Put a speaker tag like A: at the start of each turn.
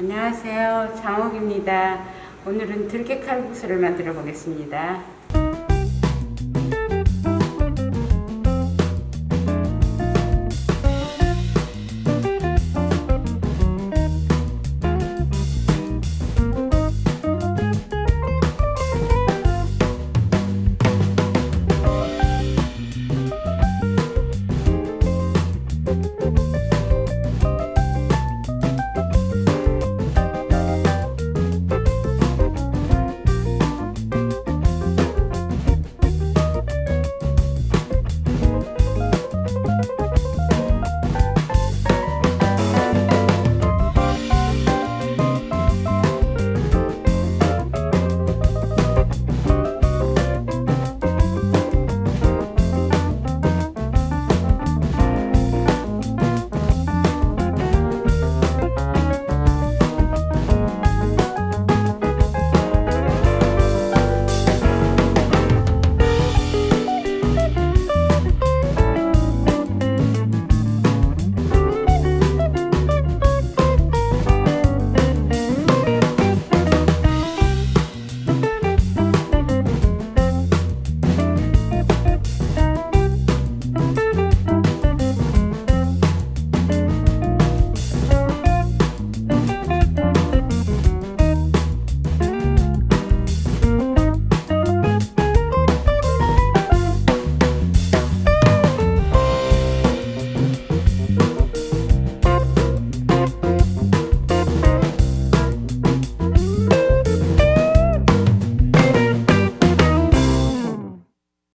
A: 안녕하세요. 장옥입니다. 오늘은 들깨 칼국수를 만들어 보겠습니다.